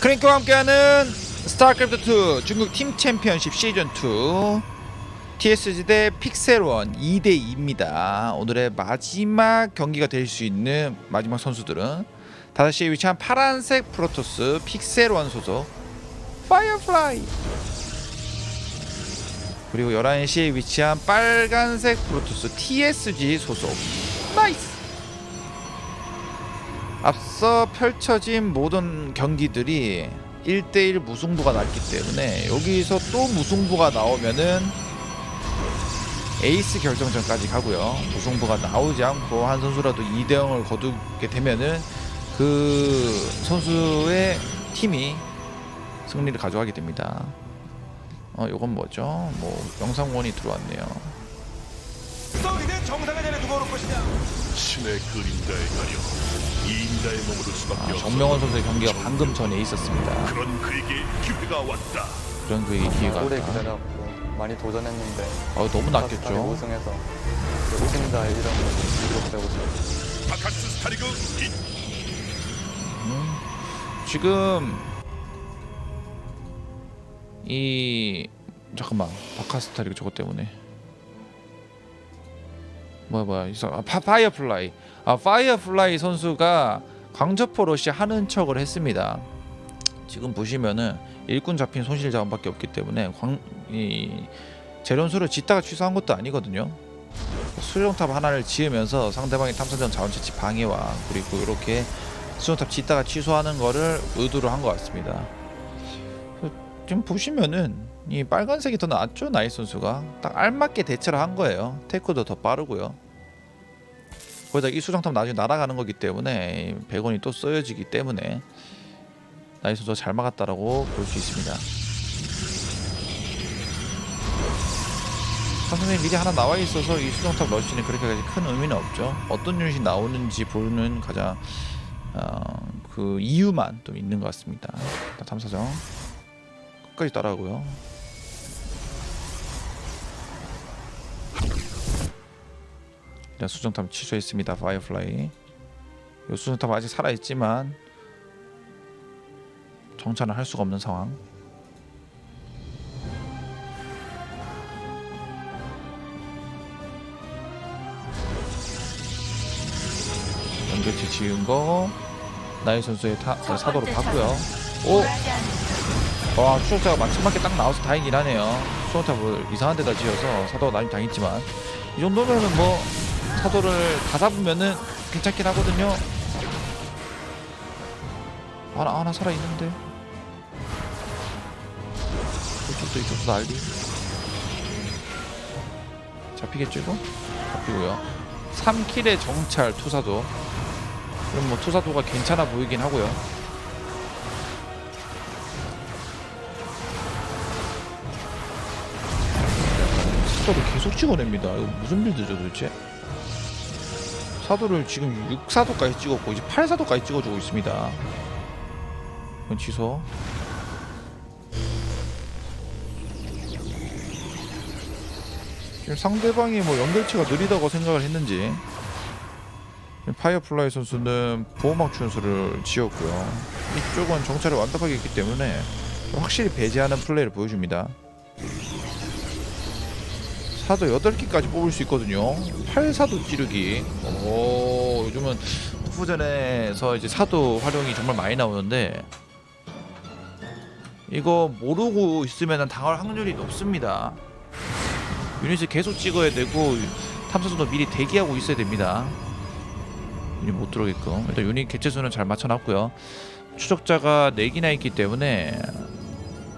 크랭크와 함께하는 스타크래프트 2 중국 팀 챔피언십 시즌 2 TSG 대 픽셀원 2대 2입니다. 오늘의 마지막 경기가 될 수 있는 마지막 선수들은 5시에 위치한 파란색 프로토스 픽셀원 소속 파이어플라이. 그리고 11시에 위치한 빨간색 프로토스 TSG 소속 나이스 앞서 펼쳐진 모든 경기들이 1대1 무승부가 났기 때문에 여기서 또 무승부가 나오면은 에이스 결정전까지 가고요. 무승부가 나오지 않고 한 선수라도 2대 0을 거두게 되면은 그 선수의 팀이 승리를 가져가게 됩니다. 어, 요건 뭐죠? 뭐 영상원이 들어왔네요. 자리에 누가 오를 것이냐 신의 그림자에 가려 이 인자의 머무를 수밖에 아, 없어. 정명원 선수의 경기가 방금 전에 있었습니다. 그런 그에게 기회가 왔다. 그런 그의 기회가 오래 왔다. 기다렸고 많이 도전했는데 아, 너무 낫겠죠. 우승해서 우승자의 이름으로 기록되고 싶어요. 바카스 스타리그 이 지금 이 잠깐만 바카스타리그 저것 때문에 뭐야 뭐야 아, 파, 파이어플라이 아 파이어플라이 선수가 강저포 러시 하는 척을 했습니다. 지금 보시면은 일꾼 잡힌 손실 자원밖에 없기 때문에 광, 이 재련소를 짓다가 취소한 것도 아니거든요. 수령탑 하나를 지으면서 상대방의 탐사전 자원 채취 방해와 그리고 이렇게 수정탑 짓다가 취소하는 거를 의도로 한 것 같습니다. 그, 지금 보시면은 이 빨간색이 더 낫죠 나이 선수가 딱 알맞게 대처를 한 거예요. 테크도 더 빠르고요. 거기다 이 수정탑 나중에 날아가는 거기 때문에 100원이 또 써여지기 때문에 나이 선수가 잘 막았다라고 볼 수 있습니다. 선생님 미리 하나 나와 있어서 이 수정탑 러시는 그렇게까지 큰 의미는 없죠. 어떤 유닛이 나오는지 보는 가장 어, 그 이유만 좀 있는 것 같습니다. 탐사정 끝까지 따라하고요. 일단 수정탑 취소했습니다. 파이어플라이. 이 수정탑 아직 살아 있지만 정찰을 할 수가 없는 상황. 연결체 지은 거 나이 선수의 타, 어, 사도로 봤고요. 오, 와 수정타가 마침맞게 딱 나와서 다행이긴 하네요. 수정탑을 이상한 데다 지어서 사도가 나님 당했지만 이 정도면은 뭐 사도를 다 잡으면은 괜찮긴 하거든요. 하나 하나 살아 있는데 이쪽도 이쪽도 난리. 잡히겠죠 이거? 잡히고요. 3킬의 정찰 투사도 그럼 뭐 투사도가 괜찮아 보이긴 하고요. 사도를 계속 찍어냅니다. 이거 무슨 빌드죠 도대체? 사도를 지금 6사도까지 찍었고 이제 8사도까지 찍어주고 있습니다. 이건 취소. 지금 상대방이 뭐 연결체가 느리다고 생각을 했는지 파이어플라이 선수는 보호막 준수를 지었고요. 이쪽은 정찰을 완벽하게 했기 때문에 확실히 배제하는 플레이를 보여줍니다. 사도 8개까지 뽑을 수 있거든요. 8사도 찌르기. 오, 요즘은 후전에서 이제 사도 활용이 정말 많이 나오는데 이거 모르고 있으면 당할 확률이 높습니다. 유닛을 계속 찍어야 되고 탐사선도 미리 대기하고 있어야 됩니다. 유닛 못 들어오게끔 일단 유닛 개체수는 잘 맞춰놨고요. 추적자가 4개나 있기 때문에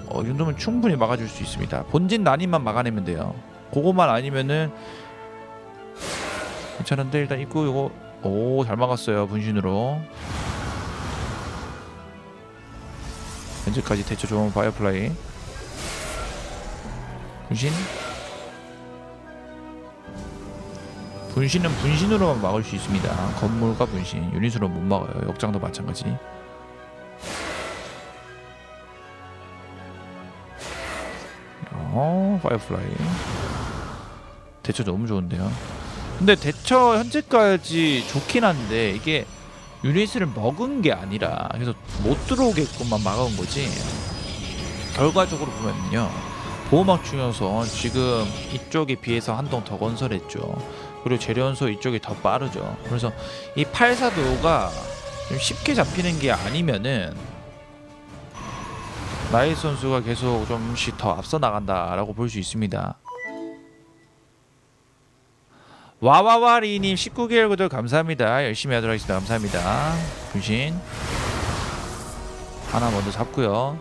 어, 이 정도면 충분히 막아줄 수 있습니다. 본진 난임만 막아내면 돼요. 그거만 아니면은 괜찮은데? 일단 입구 이거 오 잘 막았어요 분신으로. 현재까지 대처 좋은 바이어플라이. 분신? 분신은 분신으로만 막을 수 있습니다. 건물과 분신 유닛으로 못 막아요. 역장도 마찬가지. 어 파이어플라이 대처 너무 좋은데요. 근데 대처 현재까지 좋긴 한데 이게 유닛을 먹은 게 아니라 그래서 못 들어오게끔만 막아온 거지. 결과적으로 보면요 보호막 중에서 지금 이쪽에 비해서 한 동 더 건설했죠. 그리고 재련소 이쪽이 더 빠르죠. 그래서 이 팔사도가 좀 쉽게 잡히는 게 아니면은 나이 선수가 계속 좀씩 더 앞서 나간다라고 볼 수 있습니다. 와와와리님 19개월 구독 감사합니다. 열심히 하도록 하겠습니다. 감사합니다. 분신 하나 먼저 잡고요.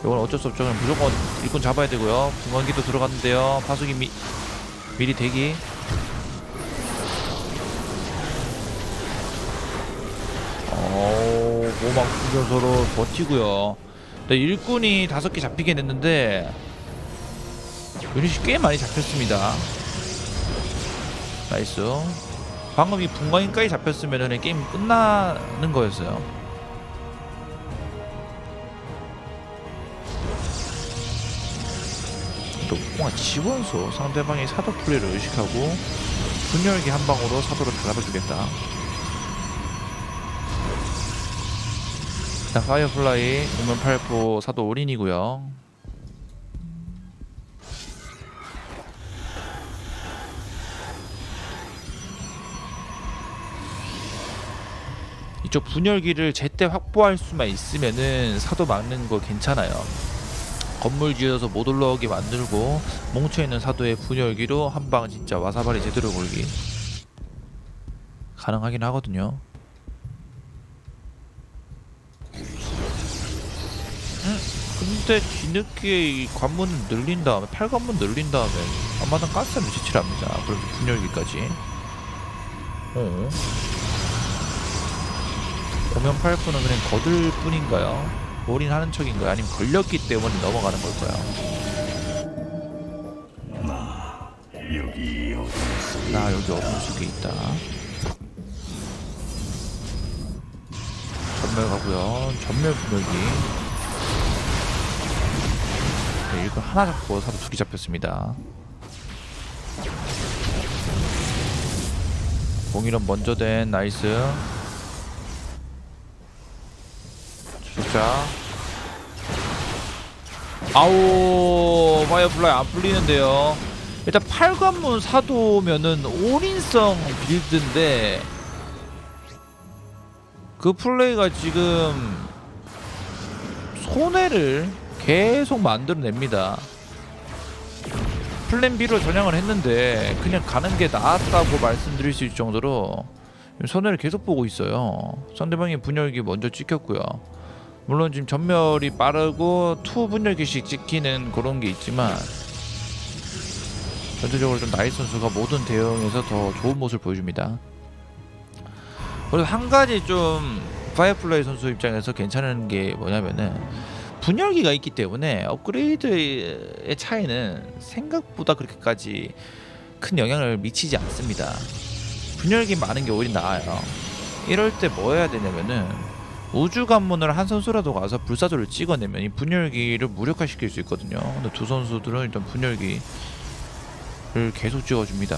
이건 어쩔 수 없죠. 그럼 무조건 일꾼 잡아야 되고요. 분광기도 들어갔는데요. 파수기 미, 미리 대기. 어, 모막 충전소로 버티고요. 네, 일꾼이 다섯 개 잡히게 됐는데 유닛이 꽤 많이 잡혔습니다. 나이스. 방금 이 분광인까지 잡혔으면 게임 끝나는 거였어요. 또 뭔가 지원소 상대방의 사도 플레이를 의식하고 분열기 한 방으로 사도를 다 잡아주겠다. 일단 파이어플라이 오면 팔포 사도 올인이고요. 이쪽 분열기를 제때 확보할 수만 있으면은 사도 막는 거 괜찮아요. 건물 지어서 못 올라오게 만들고 뭉쳐 있는 사도의 분열기로 한 방 진짜 와사바리 제대로 걸기 가능하긴 하거든요. 근데 뒤늦게 이 관문을 늘린 다음에 팔관문 늘린 다음에 앞마당 가스를 지출합니다. 그렇게 분열기까지. 어. 오면 팔프는 그냥 거들 뿐인가요? 올인하는 척인가요? 아니면 걸렸기 때문에 넘어가는 걸까요? 여기 어디 나 여기 어둠 속에 있다. 전멸 가고요. 전멸 분열기. 네, 일꾼 하나 잡고 사도 둘이 잡혔습니다. 공일은 먼저 된 나이스. 자. 아우 파이어플라이 안 풀리는데요. 일단 팔관문 사도면은 올인성 빌드인데 그 플레이가 지금 손해를 계속 만들어냅니다. 플랜 B로 전향을 했는데 그냥 가는 게 나았다고 말씀드릴 수 있을 정도로 손해를 계속 보고 있어요. 상대방이 분열기 먼저 찍혔고요. 물론 지금 전멸이 빠르고 투 분열기씩 찍히는 그런 게 있지만 전체적으로 좀 나이 선수가 모든 대응에서 더 좋은 모습을 보여줍니다. 그리고 한 가지 좀 파이어플라이 선수 입장에서 괜찮은 게 뭐냐면은 분열기가 있기 때문에 업그레이드의 차이는 생각보다 그렇게까지 큰 영향을 미치지 않습니다. 분열기 많은 게 오히려 나아요. 이럴 때 뭐 해야 되냐면은 우주 관문을 한 선수라도 가서 불사조를 찍어내면 이 분열기를 무력화시킬 수 있거든요. 근데 두 선수들은 일단 분열기 를 계속 찍어줍니다.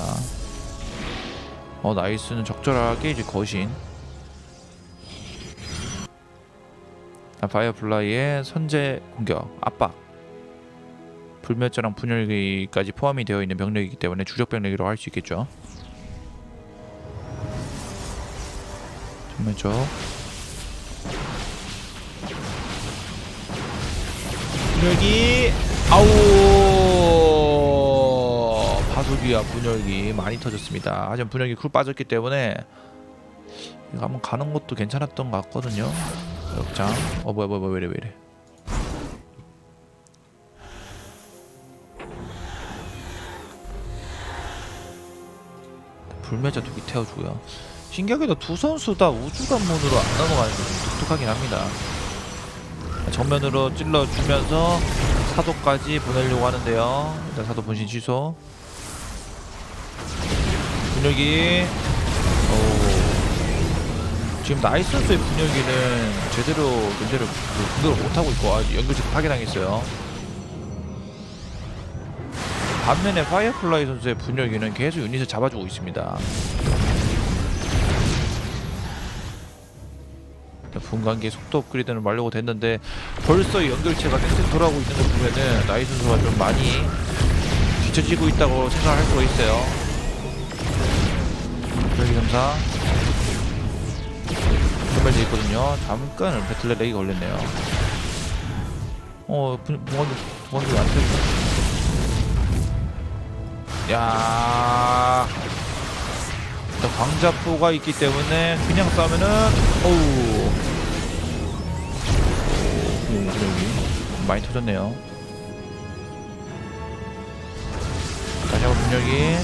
어 나이스는 적절하게 이제 거신. 아, 파이어플라이의 선제 공격 압박. 불멸자랑 분열기까지 포함이 되어 있는 병력이기 때문에 주력 병력이라고 할 수 있겠죠. 정면 쪽. 분열기 아우 파수기와 분열기 많이 터졌습니다. 하지만 분열기 쿨 빠졌기 때문에 이거 한번 가는 것도 괜찮았던 것 같거든요. 역장. 어 뭐야 뭐야 뭐야 왜이래 왜이래. 불멸자 두기 태워주고요. 신기하게도 두 선수 다 우주 관문으로 안 넘어가는 게 좀 독특하긴 합니다. 정면으로 찔러주면서 사도까지 보내려고 하는데요. 일단 사도 분신 취소. 분열기. 오. 지금 나이스 선수의 분열기는 제대로 견제를 그 공격을 못하고 있고 아직 연결체 파괴당했어요. 반면에 파이어플라이 선수의 분열기는 계속 유닛을 잡아주고 있습니다. 분광기의 속도 업그레이드는 완료가 됐는데 벌써 연결체가 땡땡 돌아오고 있는 거 보면은 나이 선수가 좀 많이 뒤처지고 있다고 생각할 수가 있어요. 여기 점사 선발돼 있거든요. 잠깐 배틀레 렉이 걸렸네요. 어, 분- 분광기 분광기 안 펴지네. 야. 광자포가 있기 때문에 그냥 싸우면은 어우 오, 여기 많이 터졌네요. 다시 한번 분열기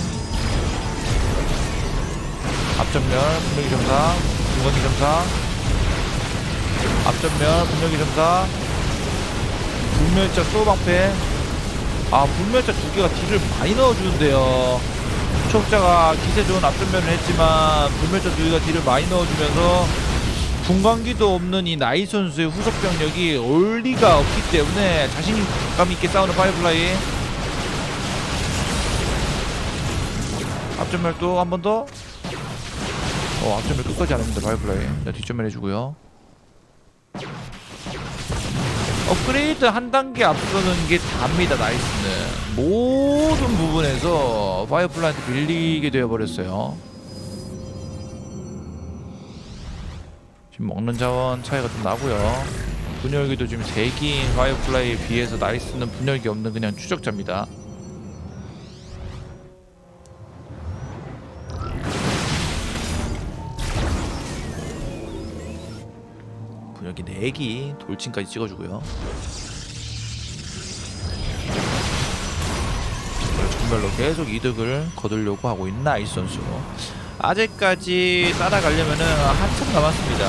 앞전면 분열기 점사 중간기 점사. 앞전면 분열기 점사. 불멸자 소방패 아 불멸자 두 개가 딜을 많이 넣어주는데요. 추적자가 기세 좋은 앞전면을 했지만 불멸자 두 개가 딜을 많이 넣어주면서 분광기도 없는 이 나이 선수의 후속 병력이 올 리가 없기 때문에 자신감 있게 싸우는 파이플라이 앞전면 또한번 더. 어 앞전면 끝까지 안 합니다 파이플라이. 네, 뒷전면 해주고요. 업그레이드 한 단계 앞서는 게 답니다 나이스는 모든 부분에서 파이어플라이한테 밀리게 되어버렸어요 지금 먹는 자원 차이가 좀 나고요. 분열기도 지금 3기인 파이어플라이에 비해서 나이스는 분열기 없는 그냥 추적자입니다. 분열기 4기 돌진까지 찍어주고요. 정별로 계속 이득을 거두려고 하고 있는 아이스 선수 아직까지 따라가려면은 한참 남았습니다.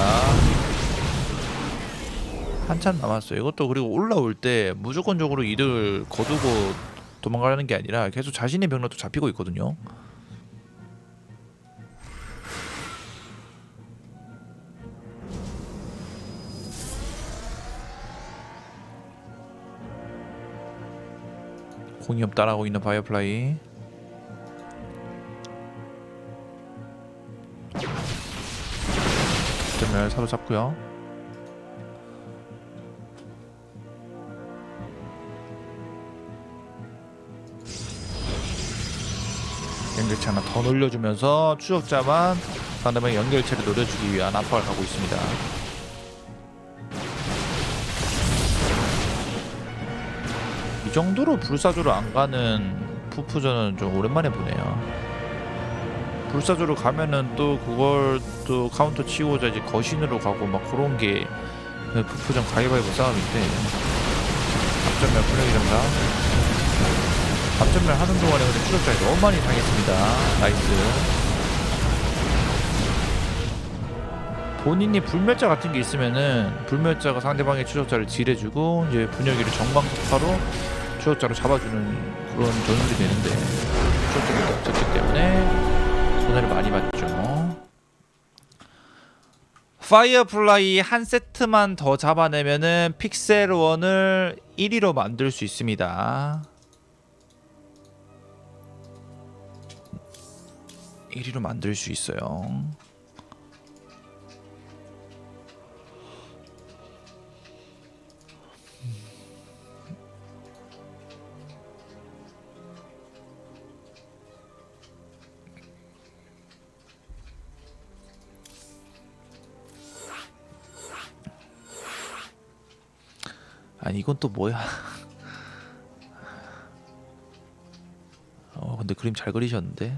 한참 남았어요. 이것도 그리고 올라올 때 무조건적으로 이득을 거두고 도망가려는 게 아니라 계속 자신의 병력도 잡히고 있거든요. 공이업 따라하고 있는 바이어플라이 점을 사로잡고요 연결체 하나 더 놀려주면서 추적자만 상대방의 연결체를 노려주기 위한 압박을 가고 있습니다 이 정도로 불사조로 안 가는 푸푸전은 좀 오랜만에 보네요. 불사조로 가면은 또 그걸 또 카운터 치고자 이제 거신으로 가고 막 그런 게 푸푸전 가위바위보 싸움인데 앞전면 점사 앞전면 하는 동안에 근데 추적자가 너무 많이 당했습니다. 나이스. 본인이 불멸자 같은 게 있으면은 불멸자가 상대방의 추적자를 딜해주고 이제 분열기를 정방석파로 추적자로 잡아주는 그런 전술이 되는데 추적자가 없었기 때문에 손해를 많이 봤죠. 파이어플라이 한 세트만 더 잡아내면은 픽셀원을 1위로 만들 수 있습니다. 1위로 만들 수 있어요. 아니 이건 또 뭐야? 어 근데 그림 잘 그리셨는데.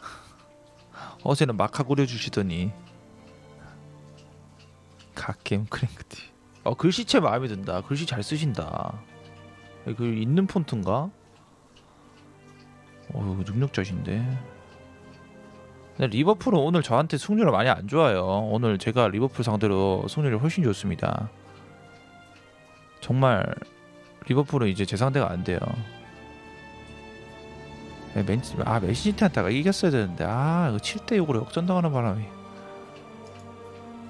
어제는 마카 그려주시더니 갓겜 크랭크티. 어 글씨체 마음에 든다. 글씨 잘 쓰신다. 그 있는 폰트인가? 어 능력자신데. 근데 리버풀은 오늘 저한테 승률이 많이 안 좋아요. 오늘 제가 리버풀 상대로 승률이 훨씬 좋습니다. 정말 리버풀은 이제 제 상대가 안 돼요. 네, 맨, 아 맨시티한테가 이겼어야 되는데 아 이거 7대 6으로 역전당하는 바람에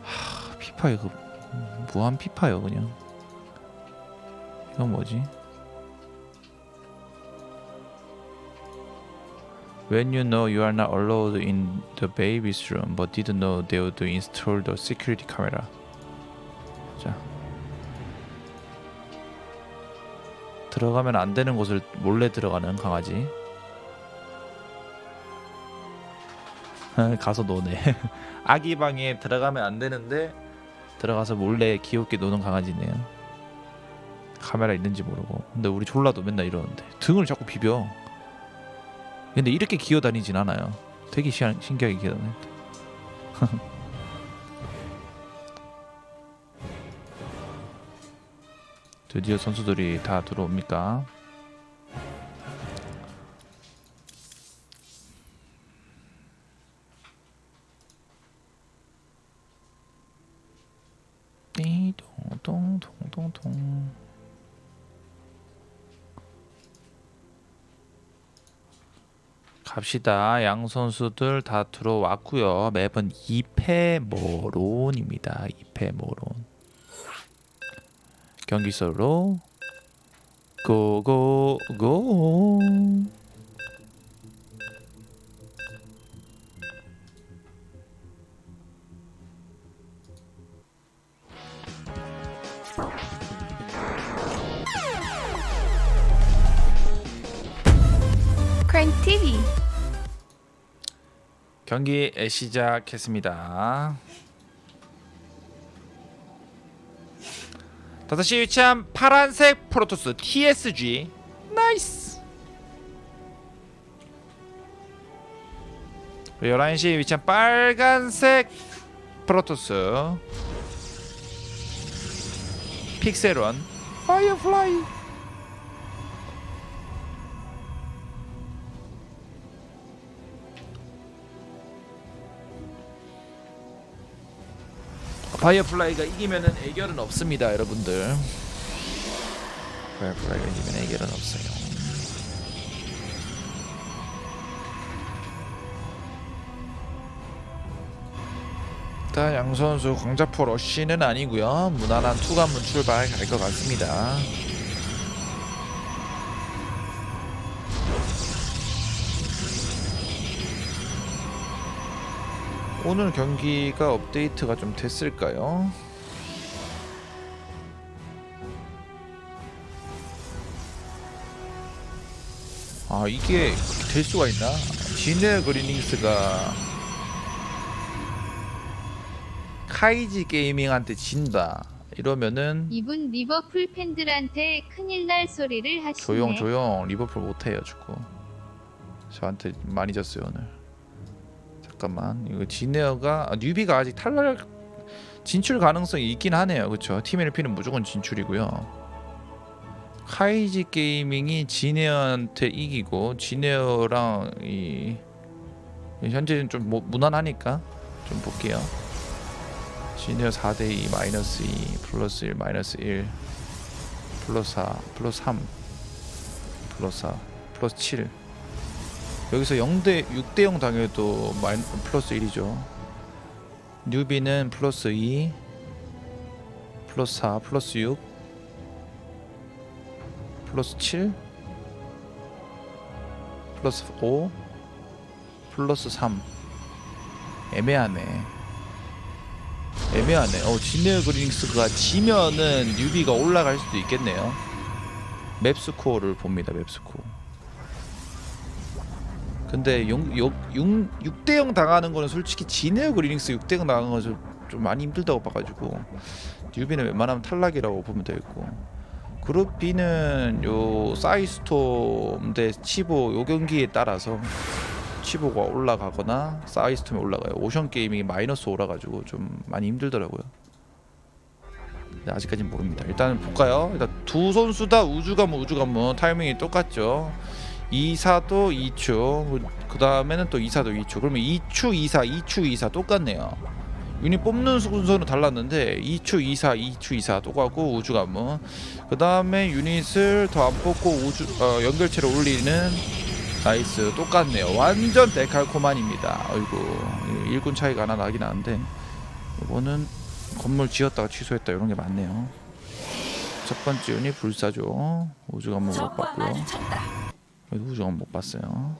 하 피파 이거 무한 피파요 그냥 이건 뭐지? When you know you are not allowed in the baby's room, but didn't know they would install the security camera. 자. 들어가면 안 되는 곳을 몰래 들어가는 강아지. 가서 노네. 아기 방에 들어가면 안 되는데 들어가서 몰래 귀엽게 노는 강아지네요. 카메라 있는지 모르고. 근데 우리 졸라도 맨날 이러는데 등을 자꾸 비벼. 근데 이렇게 기어 다니진 않아요. 되게 시, 신기하게 기어 다니는데. 드디어 선수들이 다 들어옵니까? 갑시다. 양 선수들 다 들어왔고요. 매번 2패 모론입니다. 2패 모론. 경기 솔로 고고고 경기 시작했습니다. 5시 위치한 파란색 프로토스 TSG 나이스. 11시 위치한 빨간색 프로토스. 픽셀원. 파이어플라이 파이어플라이가 이기면은 애결은 없습니다, 여러분들. 파이어플라이가 이기면 애결은 없어요. 일단 양 선수 광자포 러쉬는 아니고요. 무난한 투관문 출발 갈 것 같습니다. 오늘 경기가 업데이트가 좀 됐을까요? 아 이게 될 수가 있나? 지네 그리닝스가 카이지 게이밍한테 진다 이러면은 이분 리버풀 팬들한테 큰일 날 소리를 하시네. 조용 조용 리버풀 못해요 축구 저한테 많이 졌어요 오늘 잠깐만. 이거 지네어가 아, 뉴비가 아직 탈락 진출 가능성이 있긴 하네요. 그쵸? 팀 LP는 무조건 진출이고요. 카이지 게이밍이 지네어한테 이기고 지네어랑 이 현재는 좀 뭐- 무난하니까 좀 볼게요. 지네어 4대2 마이너스 2 플러스 1 마이너스 1 플러스 4 플러스 3 플러스 4 플러스 7 여기서 0대 6대 0 당해도 마이, 플러스 1이죠. 뉴비는 플러스 2 플러스 4 플러스 6 플러스 7 플러스 5 플러스 3 애매하네. 애매하네. 어 지네어 그리닝스가 지면은 뉴비가 올라갈 수도 있겠네요. 맵 스코어를 봅니다 맵 스코어 근데 6, 6, 대 0 당하는 거는 솔직히 지네어 그리닝스 6대 0 당하는 거는 좀, 좀 많이 힘들다고 봐가지고 뉴비는 웬만하면 탈락이라고 보면 되겠고. 그룹 B는 요 사이스톰 대 치보 요 경기에 따라서 치보가 올라가거나 사이스톰이 올라가요. 오션 게이밍이 마이너스 오라가지고 좀 많이 힘들더라고요. 아직까지는 모릅니다. 일단 볼까요? 일단 두 선수 다 우주가문 우주가문 타이밍이 똑같죠 2사도 2추 그 다음에는 또 2사도 2추. 그러면 2추 2사 2추 2사 똑같네요. 유닛 뽑는 순서는 달랐는데 2추 2사 2추 2사 똑같고 우주가문. 그 다음에 유닛을 더 안 뽑고 우주 어, 연결체를 올리는 나이스 똑같네요. 완전 데칼코만입니다. 어이구 일군 차이가 하나 나긴 하는데 이거는 건물 지었다가 취소했다 이런 게 많네요. 첫 번째 유닛 불사조 우주가문 못 봤고요 우주가문 못 봤어요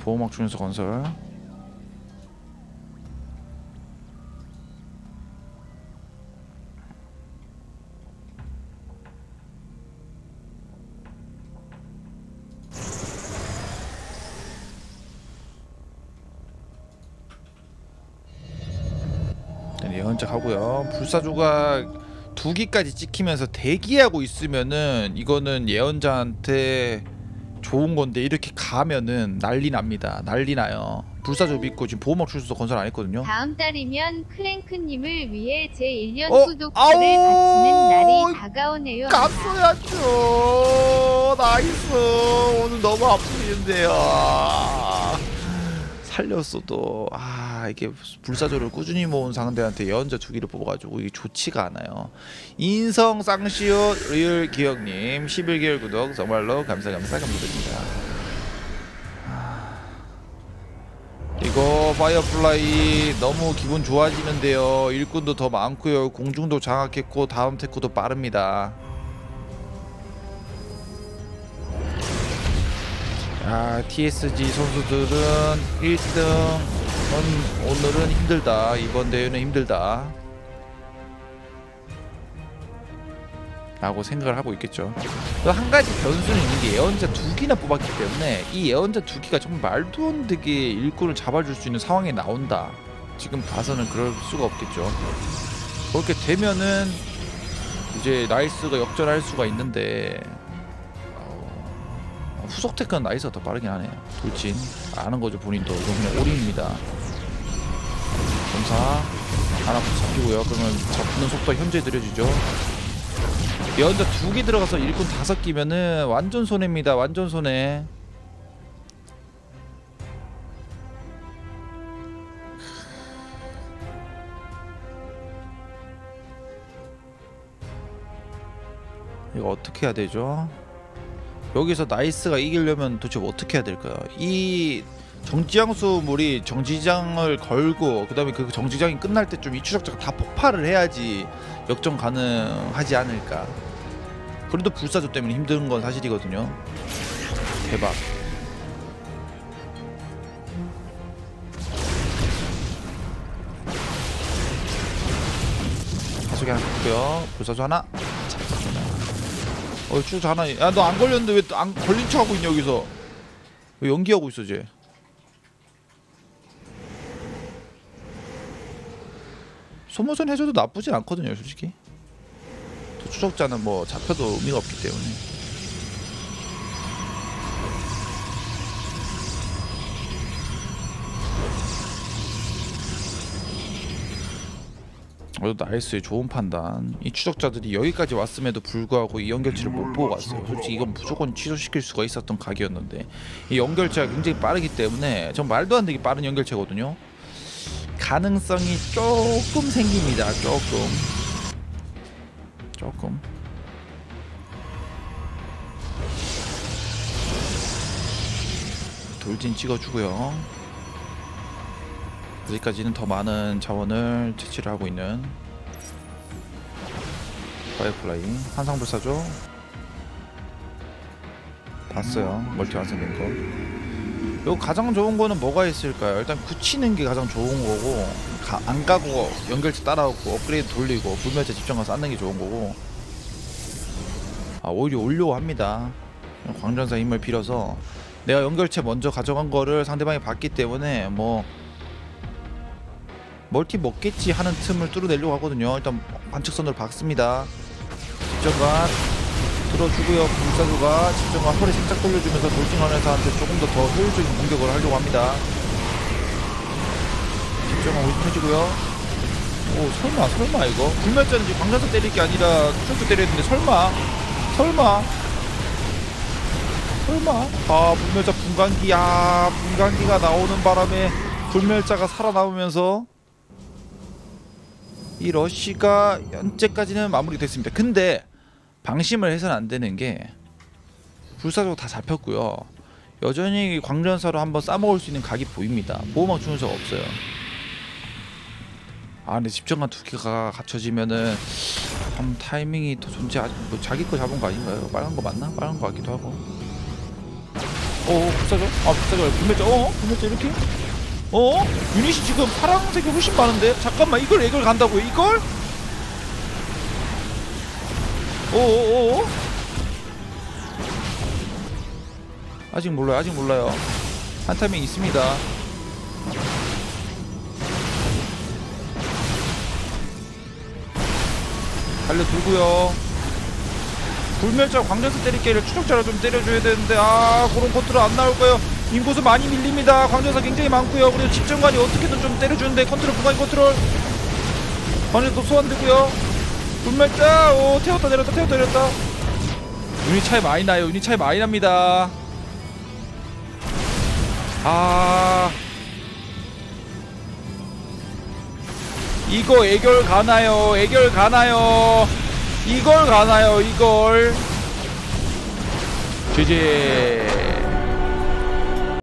보호막 중에서 건설 네, 예언작 하고요. 불사조가 두 기까지 찍히면서 대기하고 있으면은 이거는 예언자한테 좋은 건데 이렇게 가면은 난리 납니다. 난리 나요. 불사조 믿고 지금 보호막 출소 건설 안 했거든요. 다음 달이면 클랭크님을 위해 제 1년 어? 구독자를! 바치는 날이 다가오네요. 깠어야죠. 나이스. 오늘 너무 아프는데요. 살렸어도 아 이게 불사조를 꾸준히 모은 상대한테 예언자 두 개를 뽑아가지고 이게 좋지가 않아요. 인성 쌍시오 리얼 기억님 11개월 구독 정말로 감사 감사 감사드립니다. 아, 이거 파이어플라이 너무 기분 좋아지는데요. 일꾼도 더 많고요. 공중도 장악했고 다음 테크도 빠릅니다. 아, TSG 선수들은 1등 오늘은 힘들다. 이번 대회는 힘들다. 라고 생각을 하고 있겠죠. 또한 가지 변수는 있는 게 예언자 두 개나 뽑았기 때문에 이 예언자 두 개가 정말 말도 안 되게 일꾼을 잡아줄 수 있는 상황에 나온다. 지금 봐서는 그럴 수가 없겠죠. 그렇게 되면은 이제 나이스가 역전할 수가 있는데 어, 후속 테크는 나이스가 더 빠르긴 하네요. 돌진 아는 거죠 본인도 이건 그냥 올인입니다. 검사 하나 잡히고요. 그러면 잡는 속도 현재 느려지죠. 예언자 두 개 들어가서 일꾼 다섯 끼면은 완전 손해입니다. 완전 손해. 이거 어떻게 해야 되죠? 여기서 나이스가 이기려면 도대체 뭐 어떻게 해야 될까요? 이 정지장수물이 정지장을 걸고 그다음에 그 정지장이 끝날 때쯤 이 추적자가 다 폭발을 해야지 역전 가능하지 않을까. 그래도 불사조 때문에 힘든 건 사실이거든요. 대박. 가속이 하나 있고요. 불사조 하나. 잡습니다. 어, 추적 하나. 야, 너 안 걸렸는데 왜 안 걸린 척 하고 있냐 여기서? 왜 연기하고 있어, 쟤? 소모전 해줘도 나쁘진 않거든요, 솔직히. 또 추적자는 뭐 잡혀도 의미가 없기 때문에. 어, 나이스의 좋은 판단. 이 추적자들이 여기까지 왔음에도 불구하고 이 연결체를 못 보고 갔어요. 솔직히 이건 무조건 취소시킬 수가 있었던 각이었는데 이 연결체가 굉장히 빠르기 때문에 전 말도 안 되게 빠른 연결체거든요. 가능성이 조금 생깁니다. 조금. 조금. 돌진 찍어주고요. 여기까지는 더 많은 자원을 채취를 하고 있는 파이어플라이 한상불사죠. 봤어요. 멀티 완성된 거. 요 가장 좋은 거는 뭐가 있을까요? 일단 굳히는 게 가장 좋은 거고 가, 안 가고 연결체 따라오고 업그레이드 돌리고 불멸자 집정관 쌓는 게 좋은 거고 아 오히려 올려고 합니다 광전사 힘을 빌어서 내가 연결체 먼저 가져간 거를 상대방이 봤기 때문에 뭐 멀티 먹겠지 하는 틈을 뚫어내려고 하거든요 일단 관측선으로 박습니다 집정관 들어주고요. 불사조가 집정관 허리 살짝 돌려주면서 돌진하면서한테 조금 더 더 효율적인 공격을 하려고 합니다. 집정관 오십해지고요. 오 설마 설마 이거 불멸자는 지금 광전사 때릴 게 아니라 때려야 되는데 설마 설마 설마 아 불멸자 분광기 야 분광기가 나오는 바람에 불멸자가 살아남으면서 이 러쉬가 현재까지는 마무리됐습니다. 근데 방심을 해서는 안 되는 게 불사조 다 잡혔고요. 여전히 광전사로 한번 싸먹을 수 있는 각이 보입니다. 보호막 중에서가 없어요. 아 근데 집정관 두 개가 갖춰지면은 참 타이밍이 더 존재 뭐 자기 거 잡은 거 아닌가요? 빨간 거 맞나? 빨간 거 같기도 하고. 어 불사죠? 아 불사죠 불멸자 어? 불멸자 이렇게? 어? 유닛이 지금 파란색이 훨씬 많은데? 잠깐만 이걸 이걸 간다고요? 이걸? 오오오 아직 몰라요 아직 몰라요 한 타이밍 있습니다 달려들고요 불멸자 광전사 때릴 게를 추적자로 좀 때려줘야 되는데 아 그런 컨트롤 안 나올 거예요 인구수 많이 밀립니다. 광전사 굉장히 많고요. 그리고 집정관이 어떻게든 좀 때려주는데 컨트롤 구간 컨트롤. 광전사 소환되고요. 불멸자! 오 태웠다 내렸다 태웠다 내렸다. 유닛 차이 많이 나요. 유닛 차이 많이 납니다. 아. 이거 애결 가나요? 애결 가나요? 이걸 가나요? 이걸. 제제